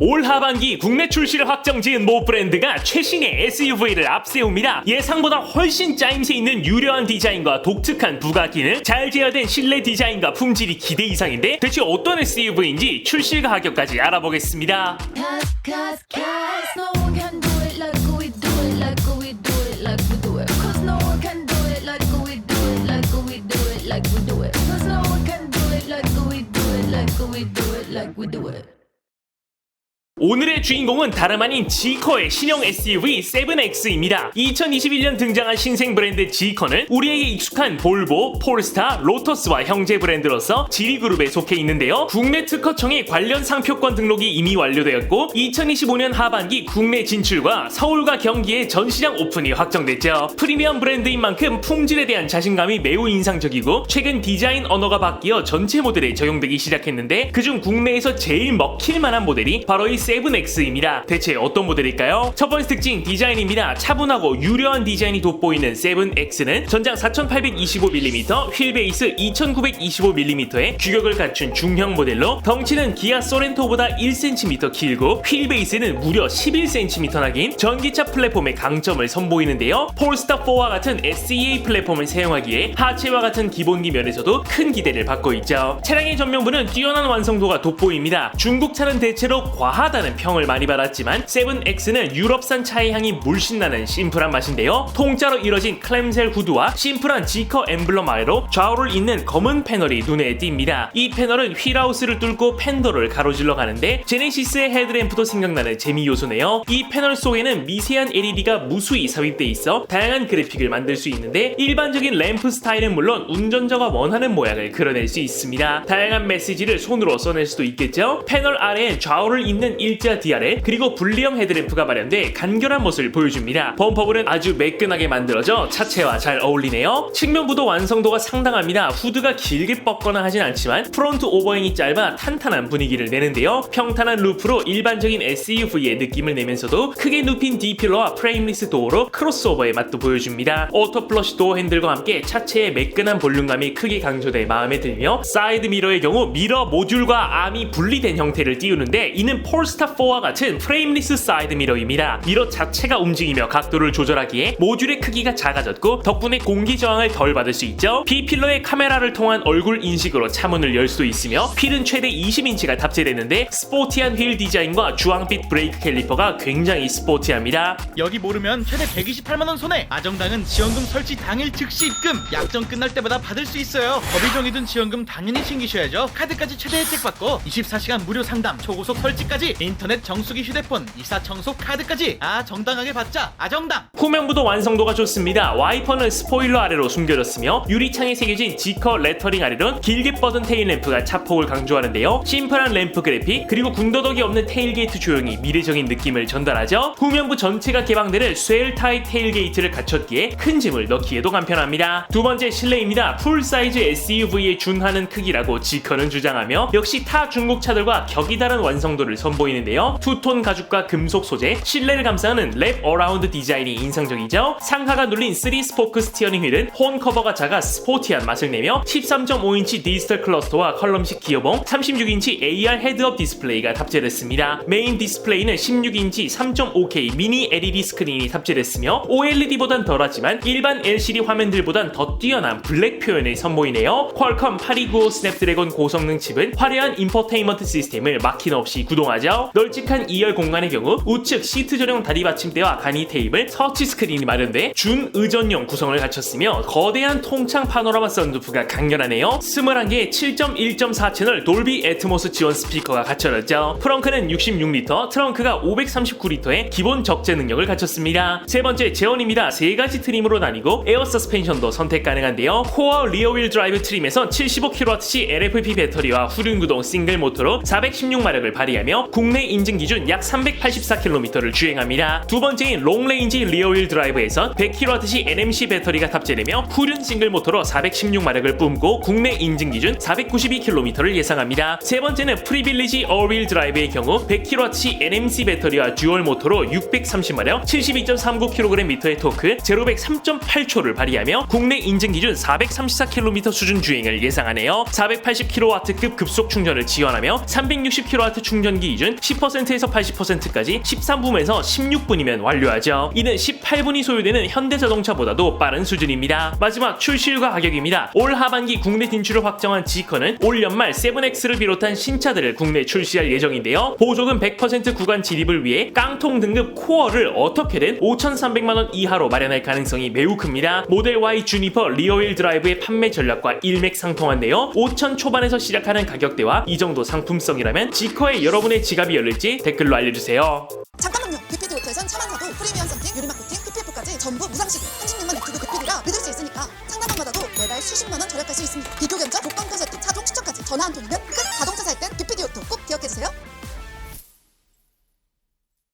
올 하반기 국내 출시를 확정 지은 모 브랜드가 최신의 SUV를 앞세웁니다. 예상보다 훨씬 짜임새 있는 유려한 디자인과 독특한 부가 기능, 잘 제어된 실내 디자인과 품질이 기대 이상인데 대체 어떤 SUV인지 출시 가격까지 알아보겠습니다. 오늘의 주인공은 다름 아닌 지커의 신형 SUV 7X입니다. 2021년 등장한 신생 브랜드 지커는 우리에게 익숙한 볼보, 폴스타, 로터스와 형제 브랜드로서 지리그룹에 속해 있는데요. 국내 특허청의 관련 상표권 등록이 이미 완료되었고 2025년 하반기 국내 진출과 서울과 경기의 전시장 오픈이 확정됐죠. 프리미엄 브랜드인 만큼 품질에 대한 자신감이 매우 인상적이고 최근 디자인 언어가 바뀌어 전체 모델에 적용되기 시작했는데 그중 국내에서 제일 먹힐 만한 모델이 바로 이 7X입니다. 대체 어떤 모델일까요? 첫 번째 특징 디자인입니다. 차분하고 유려한 디자인이 돋보이는 7X는 전장 4825mm, 휠 베이스 2925mm의 규격을 갖춘 중형 모델로 덩치는 기아 소렌토보다 1cm 길고 휠 베이스는 무려 11cm나 긴 전기차 플랫폼의 강점을 선보이는데요. 폴스타4와 같은 SEA 플랫폼을 사용하기에 하체와 같은 기본기 면에서도 큰 기대를 받고 있죠. 차량의 전면부는 뛰어난 완성도가 돋보입니다. 중국 차는 대체로 과하다 는 평을 많이 받았지만 7X는 유럽산 차의 향이 물씬 나는 심플한 맛인데요. 통짜로 이뤄진 클램셀 후드와 심플한 지커 엠블럼 아래로 좌우를 잇는 검은 패널이 눈에 띕니다. 이 패널은 휠하우스를 뚫고 팬더를 가로질러 가는데 제네시스의 헤드램프도 생각나는 재미 요소네요. 이 패널 속에는 미세한 LED가 무수히 삽입돼 있어 다양한 그래픽을 만들 수 있는데 일반적인 램프 스타일은 물론 운전자가 원하는 모양을 그려낼 수 있습니다. 다양한 메시지를 손으로 써낼 수도 있겠죠. 패널 아래엔 좌우를 잇는 일자 DRL 그리고 분리형 헤드램프가 마련돼 간결한 모습을 보여줍니다. 범퍼블은 아주 매끈하게 만들어져 차체와 잘 어울리네요. 측면부도 완성도가 상당합니다. 후드가 길게 뻗거나 하진 않지만 프론트 오버행이 짧아 탄탄한 분위기를 내는데요. 평탄한 루프로 일반적인 SUV의 느낌을 내면서도 크게 눕힌 D필러와 프레임리스 도어로 크로스오버의 맛도 보여줍니다. 오토 플러시 도어 핸들과 함께 차체의 매끈한 볼륨감이 크게 강조돼 마음에 들며 사이드 미러의 경우 미러 모듈과 암이 분리된 형태를 띄우는데 이는 폴스 타4와 같은 프레임리스 사이드 미러입니다. 미러 자체가 움직이며 각도를 조절하기에 모듈의 크기가 작아졌고 덕분에 공기 저항을 덜 받을 수 있죠. B필러의 카메라를 통한 얼굴 인식으로 차문을 열 수도 있으며 휠은 최대 20인치가 탑재되는데 스포티한 휠 디자인과 주황빛 브레이크 캘리퍼가 굉장히 스포티합니다. 여기 모르면 최대 128만원 손해 아정당은 지원금 설치 당일 즉시 입금 약정 끝날 때마다 받을 수 있어요 법이 정해둔 지원금 당연히 챙기셔야죠 카드까지 최대 혜택 받고 24시간 무료 상담 초고속 설치까지 인터넷 정수기 휴대폰 이사 청소 카드까지 아 정당하게 받자 아정당 후면부도 완성도가 좋습니다. 와이퍼는 스포일러 아래로 숨겨졌으며 유리창에 새겨진 G커 레터링 아래론 길게 뻗은 테일 램프가 차폭을 강조하는데요. 심플한 램프 그래픽 그리고 군더더기 없는 테일 게이트 조형이 미래적인 느낌을 전달하죠. 후면부 전체가 개방되는 스웨일 타입 테일 게이트를 갖췄기에 큰 짐을 넣기에도 간편합니다. 두 번째 실내입니다. 풀 사이즈 SUV에 준하는 크기라고 G커는 주장하며 역시 타 중국 차들과 격이 다른 완성도를 선보이는 데요. 투톤 가죽과 금속 소재, 실내를 감싸는 랩 어라운드 디자인이 인상적이죠. 상하가 눌린 3 스포크 스티어링 휠은 혼 커버가 작아 스포티한 맛을 내며 13.5인치 디지털 클러스터와 컬럼식 기어봉, 36인치 AR 헤드업 디스플레이가 탑재됐습니다. 메인 디스플레이는 16인치 3.5K 미니 LED 스크린이 탑재됐으며 OLED보단 덜하지만 일반 LCD 화면들보단 더 뛰어난 블랙 표현을 선보이네요. 퀄컴 8295 스냅드래곤 고성능 칩은 화려한 인포테인먼트 시스템을 막힘 없이 구동하죠. 널찍한 2열 공간의 경우 우측 시트 전용 다리 받침대와 간이 테이블, 터치 스크린이 마련돼 준 의전용 구성을 갖췄으며 거대한 통창 파노라마 썬루프가 강렬하네요. 21개의 7.1.4 채널 돌비 애트모스 지원 스피커가 갖춰졌죠. 프렁크는 66리터, 트렁크가 539리터의 기본 적재 능력을 갖췄습니다. 세 번째 제원입니다. 세 가지 트림으로 나뉘고 에어 서스펜션도 선택 가능한데요. 코어 리어윌 드라이브 트림에선 75kWh LFP 배터리와 후륜구동 싱글 모터로 416마력을 발휘하며 국내 인증 기준 약 384km를 주행합니다. 두 번째인 롱레인지 리어윌 드라이브에선 100kWh NMC 배터리가 탑재되며 후륜 싱글 모터로 416마력을 뿜고 국내 인증 기준 492km를 예상합니다. 세 번째는 프리빌리지 어윌 드라이브의 경우 100kWh NMC 배터리와 듀얼 모터로 630마력, 72.39kgm의 토크, 제로백 3.8초를 발휘하며 국내 인증 기준 434km 수준 주행을 예상하네요. 480kW급 급속 충전을 지원하며 360kW 충전기 기준 10%에서 80%까지 13분에서 16분이면 완료하죠. 이는 18분이 소요되는 현대자동차보다도 빠른 수준입니다. 마지막 출시일과 가격입니다. 올 하반기 국내 진출을 확정한 지커는 올 연말 7X를 비롯한 신차들을 국내 출시할 예정인데요. 보조금 100% 구간 진입을 위해 깡통 등급 코어를 어떻게든 5,300만원 이하로 마련할 가능성이 매우 큽니다. 모델 Y 주니퍼 리어휠 드라이브의 판매 전략과 일맥상통한데요. 5천 초반에서 시작하는 가격대와 이 정도 상품성이라면 지커에 여러분의 지갑 이 열릴지 댓글로 알려주세요. 잠깐만요. 비피드 오토에선 차만 사도 프리미엄 선팅, 유리막 코팅, PPF까지 전부 무상식 36만 유튜브 비피드라 믿을 수 있으니까 상담원마다도 매달 수십만 원 절약할 수 있습니다. 비교 견적, 복권 세트, 차종 추천까지 전화 한 통이면 끝! 자동